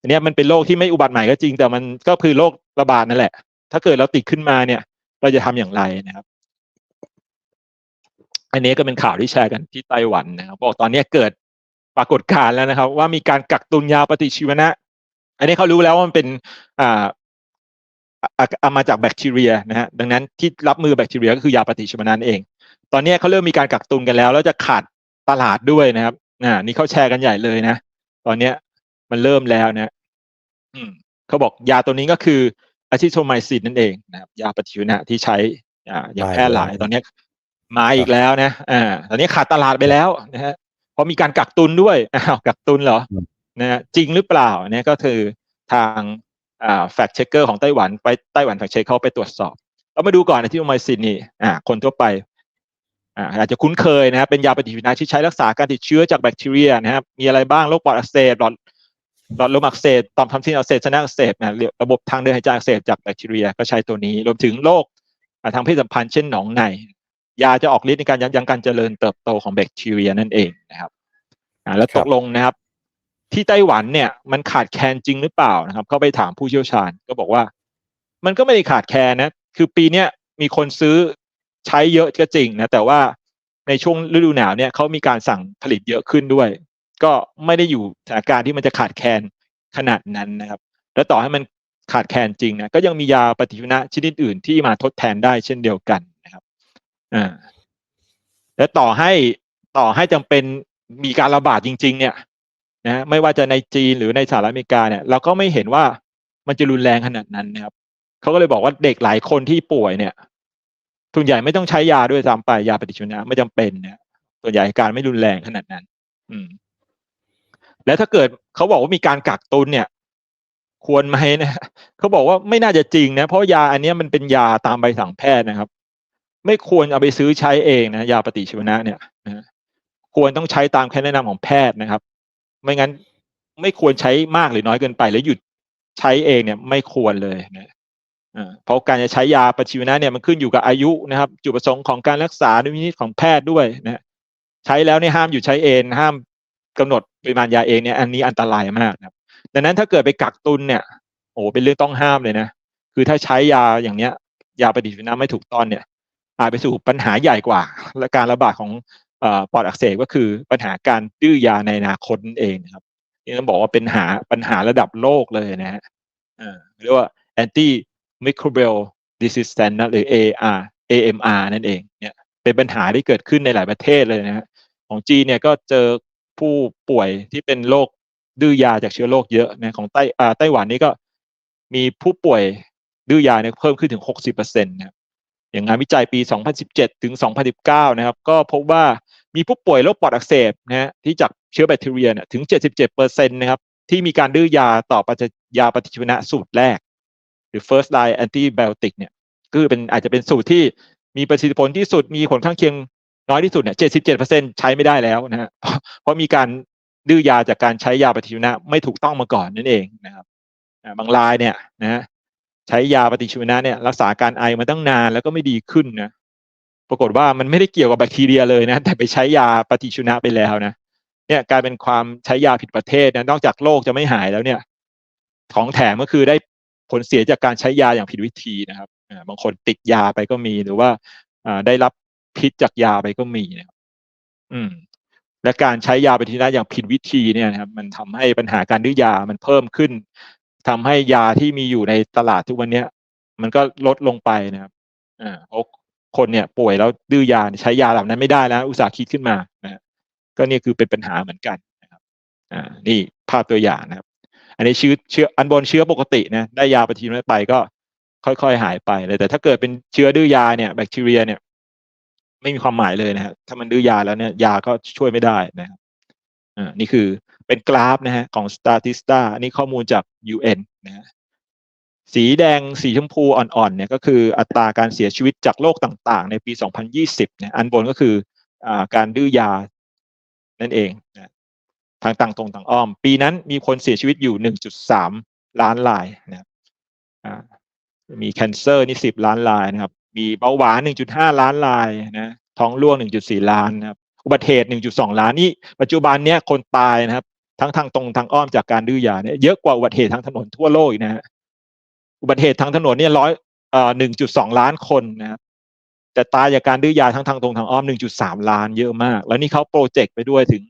อันนี้มันเป็นโรคที่ไม่อุบัติใหม่ก็จริง แต่มันก็คือโรคระบาดนั่นแหละ ถ้าเกิดเราติดขึ้นมาเนี่ย เราจะทำอย่างไรนะครับ อันนี้ก็เป็นข่าวที่แชร์กันที่ไต้หวันนะครับบอกตอนนี้เกิดปรากฏการณ์แล้วนะครับ ว่ามีการกักตุนยาปฏิชีวนะ อันนี้เขารู้แล้วว่ามันเป็นอ่าเอามาจากแบคทีเรียนะฮะดังนั้นที่รับมือแบคทีเรียก็คือยาปฏิชีวนะนั่นเอง ตอนนี้เขาเริ่มมีการกักตุนกันแล้ว แล้วจะขาดตลาดด้วยนะครับอ่านี่เขาแชร์กันใหญ่เลยนะ ตอนเนี้ย มันเริ่มแล้วนะอืมเขาบอกยาตัวนี้ก็คืออะซิโทไมซินนั่นเองนะครับยาปฏิชีวนะที่ใช้อ่าอย่างแพร่หลายตอนเนี้ยมาอีกแล้วนะอ่าตอนนี้ขาดตลาดไปแล้วนะฮะเพราะมีการกักตุนด้วยอ้าวกักตุนเหรอนะฮะจริงหรือเปล่าเนี่ยก็คือทางอ่าแฟกเช็คเกอร์ของไต้หวันไปไต้หวันแฟกเช็คเขาไปตรวจสอบเรามาดูก่อนนะที่โอไมซินนี่อ่าคนทั่วไปอ่าอาจจะคุ้นเคยนะครับเป็นยาปฏิชีวนะที่ใช้รักษาการติดเชื้อจากแบคทีเรียนะครับมีอะไรบ้างโรคปอดอักเสบหลอด หลอดลมอักเสบต่อมทำซินอักเสบชนะอักเสบนะระบบทางเดินหายใจอักเสบจากแบคทีเรียก็ใช้ตัวนี้ รวมถึงโรคทางเพศสัมพันธ์เช่นหนองในยาจะออกฤทธิ์ในการยับยั้งการเจริญเติบโตของแบคทีเรียนั่นเองนะครับอ่าแล้วตกลงนะครับ ที่ไต้หวันเนี่ยมันขาดแคลนจริงหรือเปล่านะครับ เขาไปถามผู้เชี่ยวชาญก็บอกว่า มันก็ไม่ได้ขาดแคลนนะ คือปีเนี้ยมีคนซื้อใช้เยอะก็จริงนะแต่ว่าในช่วงฤดูหนาวเนี่ยเขามีการสั่งผลิตเยอะขึ้นด้วย ก็ไม่ได้อยู่สถานการณ์ที่มันจะขาดแคลนขนาดนั้นนะครับ แล้วต่อให้มันขาดแคลนจริงนะก็ยังมียาปฏิชีวนะชนิดอื่นที่มาทดแทนได้เช่นเดียวกันนะครับอ่าและต่อให้ต่อให้จำเป็นมีการระบาดจริง ๆ เนี่ยนะไม่ว่าจะในจีนหรือในสหรัฐอเมริกาเนี่ย เราก็ไม่เห็นว่ามันจะรุนแรงขนาดนั้นนะครับเขาก็เลยบอกว่าเด็กหลายคนที่ป่วยเนี่ยส่วนใหญ่ไม่ต้องใช้ยาด้วยซ้ำไปยาปฏิชีวนะไม่จำเป็นเนี่ยส่วนใหญ่การไม่รุนแรงขนาดนั้น อืม แล้วถ้าเกิดเขาบอกว่ามีการกักตุนเนี่ย ควรไหมนะเขาบอกว่าไม่น่าจะจริงนะ เพราะยาอันนี้มันเป็นยาตามใบสั่งแพทย์นะครับ ไม่ควรเอาไปซื้อใช้เองนะยาปฏิชีวนะเนี่ยนะควรต้องใช้ตามคำแนะนำของแพทย์นะครับ ไม่งั้นไม่ควรใช้มากหรือน้อยเกินไป แล้วหยุดใช้เองเนี่ย ไม่ควรเลยนะเพราะการจะใช้ยาปฏิชีวนะเนี่ยมันขึ้นอยู่กับอายุนะครับ จุดประสงค์ของการรักษาด้วยวินิจของแพทย์ด้วยนะใช้แล้วเนี่ยห้ามอยู่ใช้เองห้าม กำหนดปริมาณยาเองเนี่ยอันนี้อันตรายมากนะครับดังนั้นถ้าเกิดไปกักตุนเนี่ยโอ้เป็นเรื่องต้องห้ามเลยนะคือถ้าใช้ยาอย่างเนี้ย ยาปฏิชีวนะไม่ถูกต้องเนี่ยอาจไปสู่ปัญหาใหญ่กว่า และการระบาดของปอดอักเสบก็คือปัญหาการดื้อยาในอนาคตนั่นเองนะครับนี่ต้องบอกว่าเป็นหาปัญหาระดับโลกเลยนะฮะเรียกว่า anti microbial resistance นะหรือ AR AMR นั่นเองเนี่ยเป็นปัญหาที่เกิดขึ้นในหลายประเทศเลยนะฮะของจีนเนี่ยก็เจอ ผู้ป่วยที่เป็นโรคดื้อยาจากเชื้อโรคเยอะนะของไต้อ่าไต้หวันนี่ก็มีผู้ป่วยดื้อยาเนี่ยเพิ่มขึ้นถึง 60%นะครับอย่างงานวิจัยปี 2017 ถึง 2019 นะครับ ก็พบว่ามีผู้ป่วยโรคปอดอักเสบนะฮะที่จากเชื้อแบคทีเรียเนี่ยถึง 77%นะครับที่มีการดื้อยาต่อปฏิยาปฏิชีวนะสูตรแรก หรือ first line antibiotic เนี่ยก็คือเป็นอาจจะเป็นสูตรที่มีประสิทธิผลที่สุดมีผลข้างเคียง น้อยที่สุดเนี่ย77%ใช้ไม่ได้แล้วนะฮะเพราะมีการดื้อยาจากการใช้ยาปฏิชีวนะไม่ถูกต้องมาก่อนนั่นเองนะครับบางรายเนี่ยนะใช้ยาปฏิชีวนะเนี่ยรักษาการไอมาตั้งนานแล้วก็ไม่ดีขึ้นนะปรากฏว่ามันไม่ได้เกี่ยวกับแบคทีเรียเลยนะ แต่ไปใช้ยาปฏิชีวนะไปแล้วนะเนี่ยกลายเป็นความใช้ยาผิดประเทศนะนอกจากโรคจะไม่หายแล้วเนี่ย ของแถมก็คือได้ผลเสียจากการใช้ยาอย่างผิดวิธีนะครับบางคนติดยาไปก็มีหรือว่าได้รับ พิษจากยาไปก็มีนะครับอืม และการใช้ยาปฏิชีวนะอย่างผิดวิธีเนี่ยนะครับ มันทำให้ปัญหาการดื้อยามันเพิ่มขึ้นทำให้ยาที่มีอยู่ในตลาดทุกวันเนี้ย มันก็ลดลงไปนะครับอ่าเพราะคนเนี่ยป่วยแล้วดื้อยาใช้ยาเหล่านั้นไม่ได้แล้ว อุตสาห์คิดขึ้นมานะก็นี่คือเป็นปัญหาเหมือนกันนะครับ อ่า นี่ภาพตัวอย่างนะครับ อันนี้เชื้อเชื้ออันบนเชื้อปกตินะได้ยาปฏิชีวนะไปก็ค่อยๆหายไปเลยแต่ถ้าเกิดเป็นเชื้อดื้อยาเนี่ยแบคทีเรียเนี่ย ไม่มีความหมายเลยนะฮะถ้ามันดื้อยาแล้วเนี่ยยาก็ช่วยไม่ได้นะครับอ่านี่คือเป็นกราฟนะฮะของ Statista อันนี้ข้อมูลจาก UN นะฮะสีแดงสีชมพูอ่อนๆเนี่ยก็คืออัตราการเสียชีวิตจากโรคต่างๆ ในปี 2020เนี่ยอันบนก็คืออ่าการดื้อยานั่นเองนะทางต่างตรงต่างอ้อม ปีนั้นมีคนเสียชีวิตอยู่ 1.3 ล้านรายนะครับอ่ามีแคนเซอร์นี่ 10 ล้านรายนะครับ มีเบาหวาน 1.5 ล้านรายนะท้องร่วง 1.4 ล้านนะครับอุบัติเหตุ 1.2 ล้านนี่ปัจจุบันเนี้ยคนตายนะครับ ทั้งทางตรงทางอ้อมจากการดื้อยาเนี่ยเยอะกว่าอุบัติเหตุทางถนนทั่วโลกนะฮะอุบัติเหตุทางถนนเนี่ยร้อยเอ่อหนึ่งจุดสองล้านคนนะครับแต่ตายจากการดื้อยาทั้งทางตรงทางอ้อมหนึ่งจุดสามล้านเยอะมาก แล้วนี่เขาโปรเจกต์ไปด้วยถึง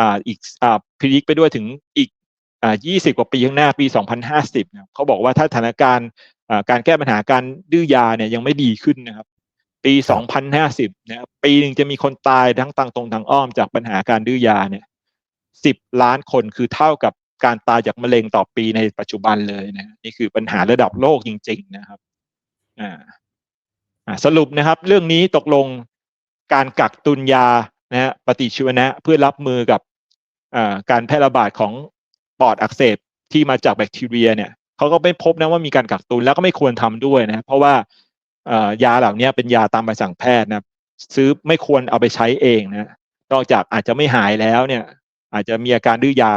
อ่าอีกอ่าพิจิกไปด้วยถึงอีกอ่ายี่สิบกว่าปีข้างหน้าปีสองพันห้าสิบนะเขาบอกว่าถ้าสถานการณ์ การแก้ปัญหาการดื้อยาเนี่ยยังไม่ดีขึ้นนะครับ ปีสองพันห้าสิบนะครับปีหนึ่งจะมีคนตายทั้งทางตรงทางอ้อมจากปัญหาการดื้อยาเนี่ยสิบล้านคนคือเท่ากับการตายจากมะเร็งต่อปีในปัจจุบันเลยนะนี่คือปัญหาระดับโลกจริง ๆ นะครับอ่าอ่าสรุปนะครับ เรื่องนี้ตกลงการกักตุนยานะฮะปฏิชีวนะเพื่อรับมือกับอ่าการแพร่ระบาดของปอดอักเสบที่มาจากแบคทีเรียเนี่ย เขาก็ไม่พบนะว่ามีการกักตุนแล้วก็ไม่ควรทำด้วยนะเพราะว่ายาเหล่านี้เป็นยาตามใบสั่งแพทย์นะซื้อไม่ควรเอาไปใช้เองนะนอกจากอาจจะไม่หายแล้วเนี่ย อาจจะมีอาการดื้อยา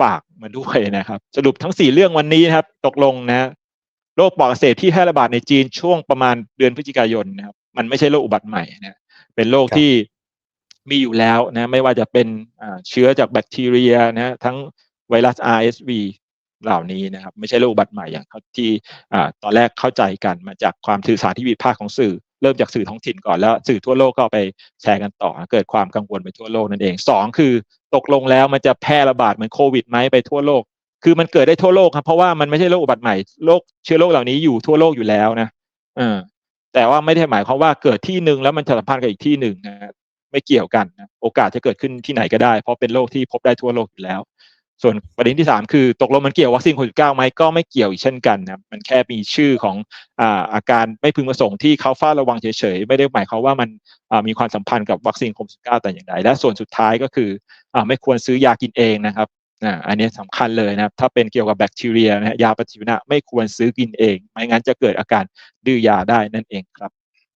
ฝากมาด้วยนะครับ สรุปทั้งสี่เรื่องวันนี้นะครับ ตกลงนะโรคปอดอักเสบที่แพร่ระบาดในจีนช่วงประมาณเดือนพฤศจิกายนนะครับ มันไม่ใช่โรคอุบัติใหม่นะเป็นโรคที่มีอยู่แล้วนะ ไม่ว่าจะเป็นเชื้อจากแบคทีเรียนะ ทั้งไวรัส RSV เหล่านี้นะครับไม่ใช่โรคอุบัติใหม่อย่างที่ตอนแรกเข้าใจกันมาจากความสื่อสารที่ผิดพลาดของสื่อ เริ่มจากสื่อท้องถิ่นก่อนแล้วสื่อทั่วโลกก็ไปแชร์กันต่อ เกิดความกังวลไปทั่วโลกนั่นเองสองคือตกลงแล้วมันจะแพร่ระบาดเหมือนโควิดไหมไปทั่วโลก คือมันเกิดได้ทั่วโลกครับเพราะว่ามันไม่ใช่โรคอุบัติใหม่โรคเชื้อโรคเหล่านี้อยู่ทั่วโลกอยู่แล้วนะเออแต่ว่าไม่ได้หมายความว่าเกิดที่หนึ่งแล้วมันสัมพันธ์กับอีกที่หนึ่งนะไม่เกี่ยวกันนะโอกาสจะเกิดขึ้นที่ไหนก็ได้ เพราะเป็นโรคที่พบได้ทั่วโลกอยู่แล้ว ส่วนประเด็นที่สามคือตกลงมันเกี่ยววัคซีนโควิดเก้าไหมก็ไม่เกี่ยวอีกเช่นกันนะมันแค่มีชื่อของอาอาการไม่พึงประสงค์ที่เขาเฝ้าระวังเฉยๆ ไม่ได้หมายความว่ามันมีความสัมพันธ์กับวัคซีนโควิดเก้าแต่อย่างใดและส่วนสุดท้ายก็คืออไม่ควรซื้อยากินเองนะครับอันนี้สำคัญเลยนะครับ ถ้าเป็นเกี่ยวกับแบคทีเรียนะยาปฏิชีวนะไม่ควรซื้อกินเอง ไม่งั้นจะเกิดอาการดื้อยาได้นั่นเองครับ